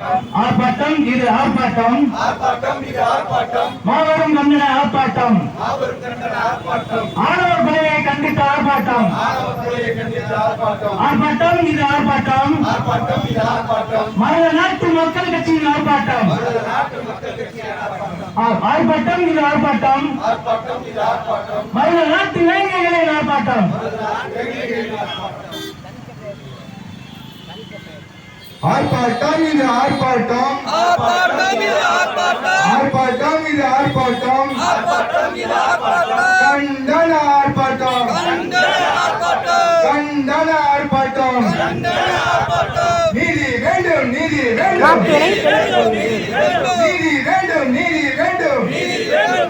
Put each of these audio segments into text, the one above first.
ஆர்ப்பாட்டம் இது ஆர்ப்பாட்டம். ஆர்ப்பாட்டம் இது ஆர்ப்பாட்டம். மாபெரும் கண்டன ஆர்ப்பாட்டம். மாபெரும் கண்டன ஆர்ப்பாட்டம். ஆணவர் கொலையை கண்டித்த ஆர்ப்பாட்டம். ஆணவ கொலையை கண்டித்த ஆர்ப்பாட்டம். ஆர்ப்பாட்டம் இது ஆர்ப்பாட்டம். ஆர்ப்பாட்டம் இது ஆர்ப்பாட்டம். மனித நாட்டு மக்கள் கட்சியின் ஆர்ப்பாட்டம். பாரத நாட்டு மக்கள் கட்சியின் ஆர்ப்பாட்டம். ஆர்ப்பாட்டம் இது ஆர்ப்பாட்டம். ஆர்ப்பாட்டம் இது ஆர்ப்பாட்டம். மனித நாட்டு இளைஞர்களின் ஆர்ப்பாட்டம். ஆர்ப்பாட்டம் இது ஆர்ப்பாட்டம். ஆர்ப்பாட்டம் இது ஆர்ப்பாட்டம். ஆர்ப்பாட்டம் இது ஆர்ப்பாட்டம். ஆர்ப்பாட்டம் இது ஆர்ப்பாட்டம். கண்டன ஆர்ப்பாட்டம். கண்டன ஆர்ப்பாட்டம். கண்டன ஆர்ப்பாட்டம். கண்டன ஆர்ப்பாட்டம். நீதி வேண்டும் நீதி வேண்டும். நீதி வேண்டும் நீதி வேண்டும். நீதி வேண்டும்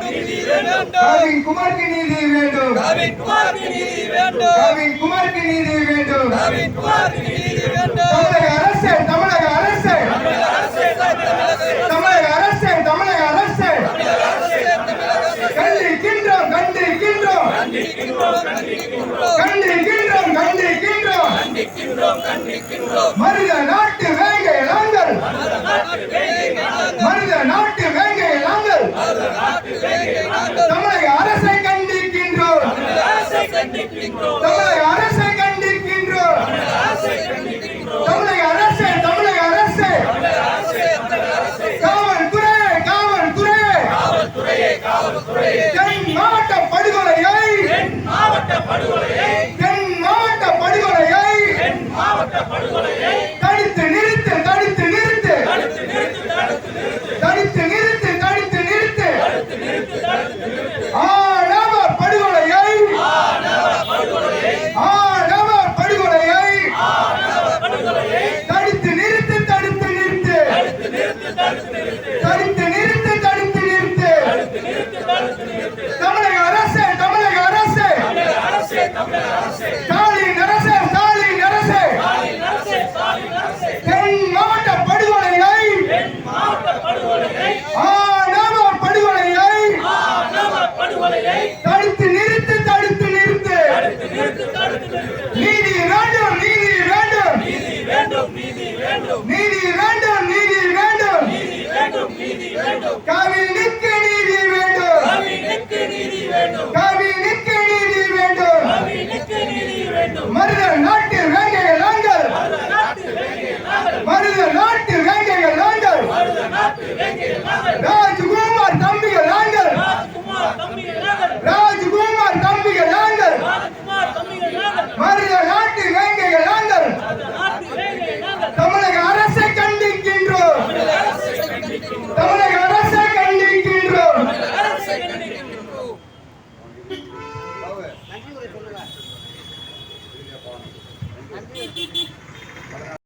நீதி வேண்டும். கவின் குமாருக்கு நீதி வேண்டும். கவின் குமாருக்கு நீதி வேண்டும். கவின் குமாருக்கு நீதி வேண்டும். கவின் குமாருக்கு நீதி வேண்டும். கண்டிக்கின்றோம் கண்டிக்கின்றோம். கண்டிக்கின்றோம் மனித தடுத்து நிறுத்து தடுத்து நிறுத்து. தமிழக அரசு தமிழக அரசு. ஸ்டாலின் அரசு ஸ்டாலின் அரசு தென் மாவட்ட படுகொலையை. ஆணவ படுகொலையை. தடுத்து நிறுத்து தடுத்து நிறுத்து. நீதி வேண்டும் நீதி வேண்டும்.